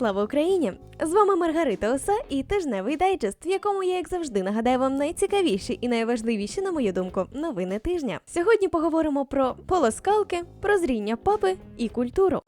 Слава Україні! З вами Маргарита Оса і тижневий дайджест, в якому я, як завжди, нагадаю вам найцікавіші і найважливіші, на мою думку, новини тижня. Сьогодні поговоримо про полоскалки, прозріння папи і культуру.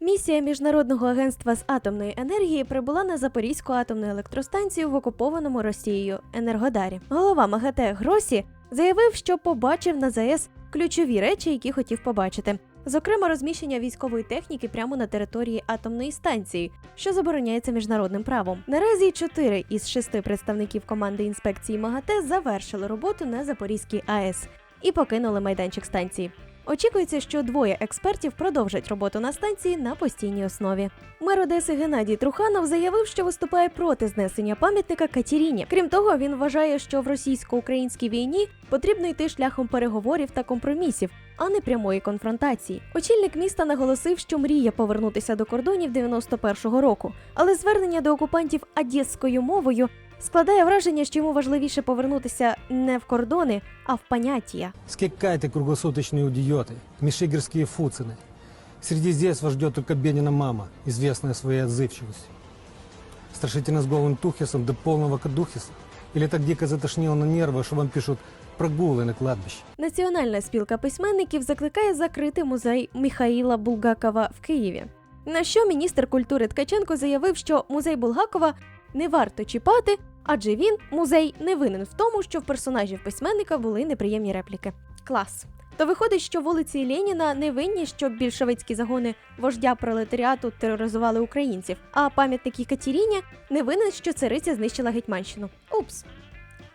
Місія Міжнародного агентства з атомної енергії прибула на Запорізьку атомну електростанцію в окупованому Росією Енергодарі. Голова МАГАТЕ Гросі заявив, що побачив на ЗАЕС ключові речі, які хотів побачити. Зокрема, розміщення військової техніки прямо на території атомної станції, що забороняється міжнародним правом. Наразі чотири із шести представників команди інспекції МАГАТЕ завершили роботу на Запорізькій АЕС і покинули майданчик станції. Очікується, що двоє експертів продовжать роботу на станції на постійній основі. Мер Одеси Геннадій Труханов заявив, що виступає проти знесення пам'ятника Катіріні. Крім того, він вважає, що в російсько-українській війні потрібно йти шляхом переговорів та компромісів, а не прямої конфронтації. Очільник міста наголосив, що мріє повернутися до кордонів 91-го року, але звернення до окупантів одеською мовою складає враження, що йому важливіше повернутися не в кордони, а в поняття. Скекайте круглосуточные идиоты, мишигерские фуцины. Среди здесь вас ждет только Бенина мама, известная своей отзывчивостью. Страшите нас голым тухисом до полного кадухиса? Или так дико затошнило на нервы, что вам пишут прогулы на кладбище? Національна спілка письменників закликає закрити музей Міхаїла Булгакова в Києві. На що міністр культури Ткаченко заявив, що музей Булгакова не варто чіпати, адже він, музей, не винен в тому, що в персонажів письменника були неприємні репліки. Клас. То виходить, що вулиці Леніна не винні, що більшовицькі загони вождя пролетаріату тероризували українців, а пам'ятники Катіріні не винен, що цариця знищила Гетьманщину. Упс.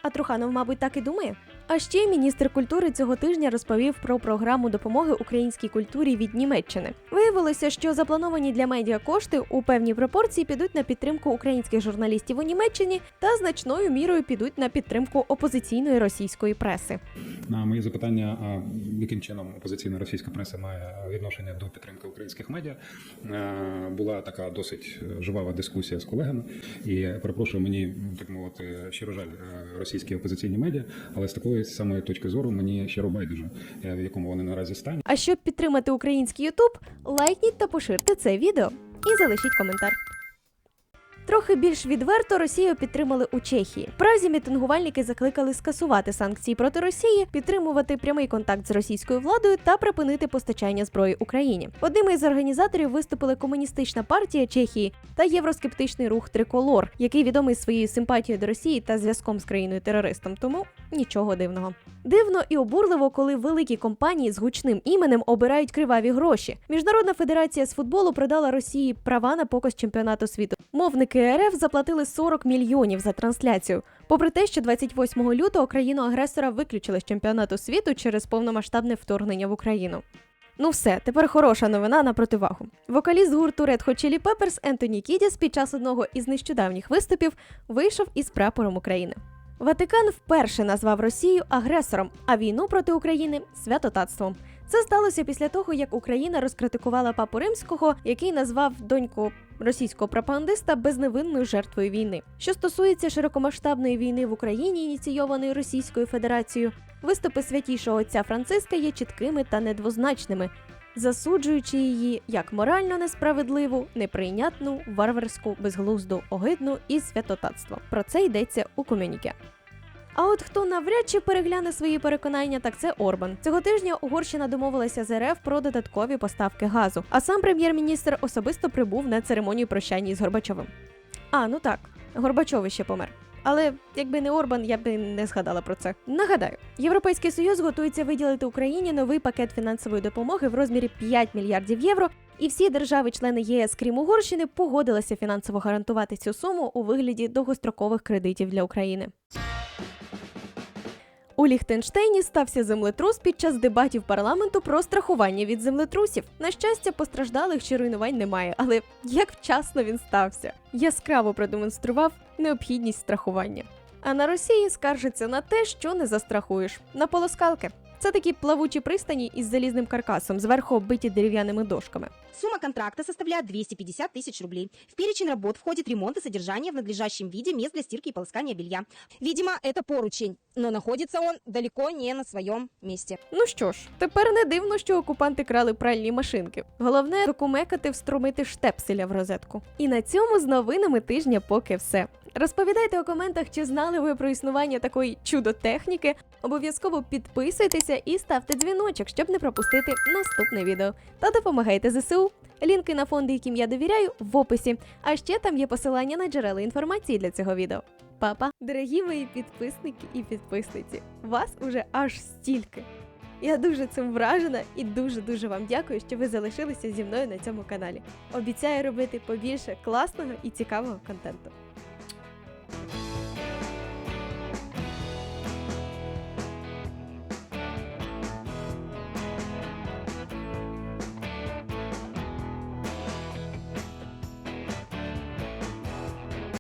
А Труханов, мабуть, так і думає. А ще міністр культури цього тижня розповів про програму допомоги українській культурі від Німеччини. Виявилося, що заплановані для медіа кошти у певній пропорції підуть на підтримку українських журналістів у Німеччині та значною мірою підуть на підтримку опозиційної російської преси. На мої запитання, яким чином опозиційна російська преса має відношення до підтримки українських медіа, е, була така досить жвава дискусія з колегами. І перепрошую, мені так мовити, щиро жаль е, російські опозиційні медіа, але з такої самої точки зору мені щиро байдуже, е, в якому вони наразі стані. А щоб підтримати український Ютуб, лайкніть та поширте це відео і залишіть коментар. Трохи більш відверто Росію підтримали у Чехії. В Празі мітингувальники закликали скасувати санкції проти Росії, підтримувати прямий контакт з російською владою та припинити постачання зброї Україні. Одними із організаторів виступили комуністична партія Чехії та євроскептичний рух Триколор, який відомий своєю симпатією до Росії та зв'язком з країною терористом. Тому нічого дивного. Дивно і обурливо, коли великі компанії з гучним іменем обирають криваві гроші. Міжнародна федерація з футболу продала Росії права на показ чемпіонату світу. Мовники РФ заплатили 40 мільйонів за трансляцію. Попри те, що 28 лютого країну агресора виключили з чемпіонату світу через повномасштабне вторгнення в Україну. Ну все, тепер хороша новина на противагу. Вокаліст гурту Red Hot Chili Peppers Ентоні Кідіс під час одного із нещодавніх виступів вийшов із прапором України. Ватикан вперше назвав Росію агресором, а війну проти України святотатством. Це сталося після того, як Україна розкритикувала папу римського, який назвав доньку російського пропагандиста безневинною жертвою війни. Що стосується широкомасштабної війни в Україні, ініційованої Російською Федерацією, виступи святішого отця Франциска є чіткими та недвозначними, засуджуючи її як морально несправедливу, неприйнятну, варварську, безглузду, огидну і святотатство. Про це йдеться у комюніке. А от хто навряд чи перегляне свої переконання, так це Орбан. Цього тижня Угорщина домовилася з РФ про додаткові поставки газу. А сам прем'єр-міністр особисто прибув на церемонію прощання із Горбачовим. А, ну так, Горбачов ще помер. Але якби не Орбан, я би не згадала про це. Нагадаю, Європейський Союз готується виділити Україні новий пакет фінансової допомоги в розмірі 5 мільярдів євро. І всі держави-члени ЄС, крім Угорщини, погодилися фінансово гарантувати цю суму у вигляді довгострокових кредитів для України. У Ліхтенштейні стався землетрус під час дебатів парламенту про страхування від землетрусів. На щастя, постраждалих чи руйнувань немає, але як вчасно він стався, яскраво продемонстрував необхідність страхування. А на Росії скаржиться на те, що не застрахуєш на полоскалки. Це такі плавучі пристані із залізним каркасом, зверху оббиті дерев'яними дошками. Сумма контракта составляет 250 тысяч рублей. В перечень работ входит ремонт и содержание в надлежащем виде мест для стирки и полоскания белья. Видимо, это поручень, но находится он далеко не на своем месте. Ну що ж, тепер не дивно, що окупанти крали пральні машинки. Головне докумекати встромити штепселя в розетку. І на цьому з новинами тижня поки все. Розповідайте у коментах, чи знали ви про існування такої чудо-техніки. Обов'язково підписуйтеся і ставте дзвіночок, щоб не пропустити наступне відео. Та допомагайте ЗСУ. Лінки на фонди, яким я довіряю, в описі. А ще там є посилання на джерела інформації для цього відео. Папа, дорогі мої підписники і підписниці, вас уже аж стільки. Я дуже цим вражена і дуже дуже вам дякую, що ви залишилися зі мною на цьому каналі. Обіцяю робити побільше класного і цікавого контенту.